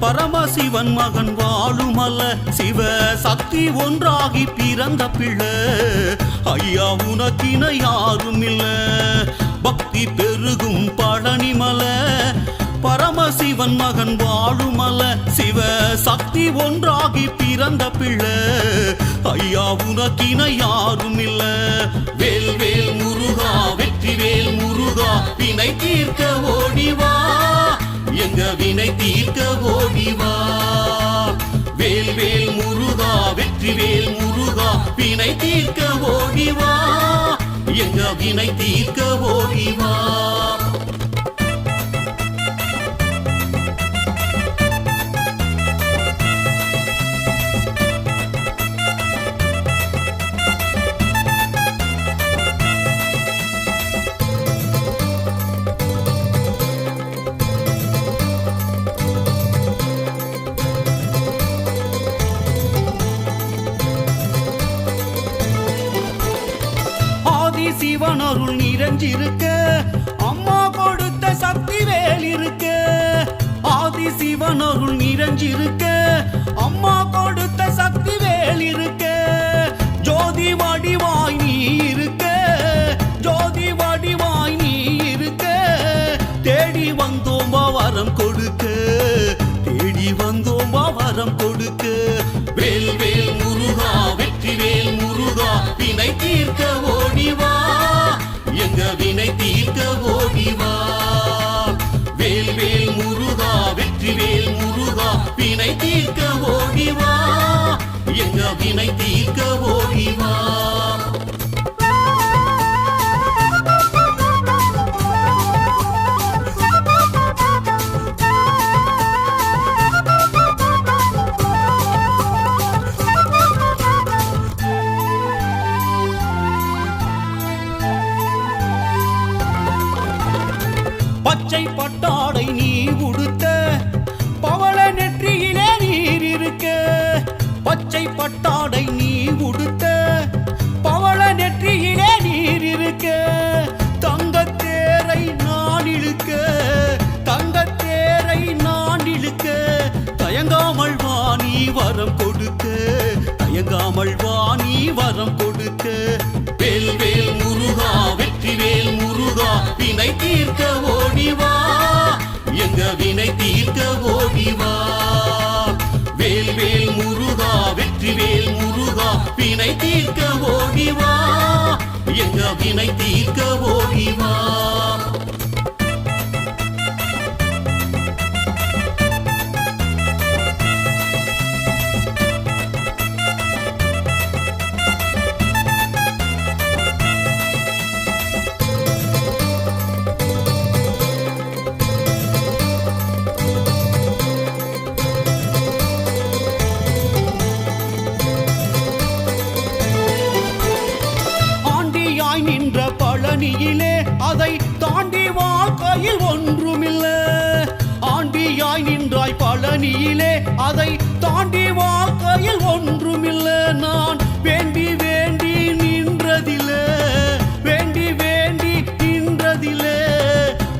பரமசிவன் மகன் வாழுமல்ல சிவ சக்தி ஒன்றாகி பிறந்த பிள்ளை. ஐயா உனக்கின யாரும் இல்ல. பக்தி பெருகும் பழனிமலை பரமசிவன் மகன் வாழுமல்ல சிவ சக்தி ஒன்றாகி பிறந்த பிள்ளை. ஐயா உனக்கின யாரும் இல்ல. வேல் வேல் முருகா வெற்றி வேல் முருகா வினை தீர்க்க எங்க வினை தீர்க்க ஓடிவா வேல் வேல் முருகா வெற்றி வேல் முருகா வினை தீர்க்க ஓடிவா எங்க வினை தீர்க்க ஓடிவா இருக்கு. அம்மா கொடுத்த சக்தி வேல் இருக்க. ஆதி சிவன் அருள் நிறைஞ்சிருக்க. அம்மா கொடுத்த சக்தி வேல் இருக்க. ஜோதி வடிவாய் நீ இருக்க. ஜோதி வடிவாய் நீ இருக்க. தேடி வந்தோம் வரம் கொடுக்க. தேடி வந்தோம் வரம் கொடுக்க. வேல் வேல் முருகா வெற்றி வேல் முருகா வினை தீர்க்க. வெற்றிவேல் முருகா வினை தீர்க்க ஓடிவா எங்க வினை தீர்க்க ஓடிவா பச்சை பட்டாடை தயங்காமல் வாணி வரம் கொடுக்க தயங்காமல் வாணி வரம் கொடுக்க வேல் வேல் முருகா வெற்றி வேல் முருகா வினை தீர்க்க ஓடிவா எங்க வினை தீர்க்க ஓடிவா வேல் வேல் முருகா வெற்றி வேல் முருகா வினை தீர்க்க ஓடிவா எங்க வினை தீர்க்க ஓடிவா வாழ்க்கையில் ஒன்றுமில்ல. ஆண்டியாய் நின்றாய் பழனியிலே அதை தாண்டி வாழ்க்கையில் ஒன்றுமில்ல. நான் வேண்டி வேண்டி நின்றதிலே வேண்டி வேண்டி நின்றதிலே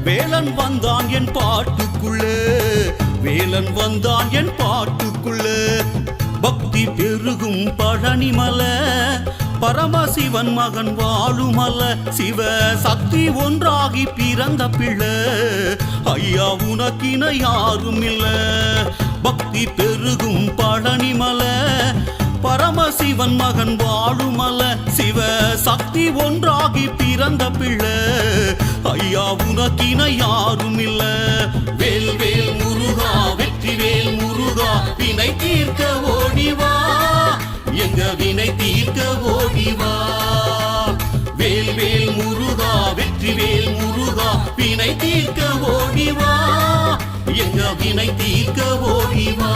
வேலன் வந்தான் என் பாட்டுக்குள்ளே. வேலன் வந்தான் என் பாட்டுக்குள்ளே. பக்தி பெருகும் பழனிமலை. பரமசிவன் மகன் வாழுமல்ல. சிவ சக்தி ஒன்றாகி பிறந்த பிள்ளை. ஐயா உனக்கின யாரும் இல்ல பக்தி பெருகும் பழனிமலை. பரமசிவன் மகன் வாழுமல்ல. சிவ சக்தி ஒன்றாகி பிறந்த பிள்ளை. ஐயா உனக்கின யாரும் இல்ல வேல் வேல் முருகா வெற்றி வேல் முருகா வினை தீர்க்க ஓடிவா. எங்க வினை தீர்க்க ஓடிவா வேல் வேல் முருகா வெற்றி வேல் முருகா வினை தீர்க்க ஓடிவா எங்க வினை தீர்க்க ஓடிவா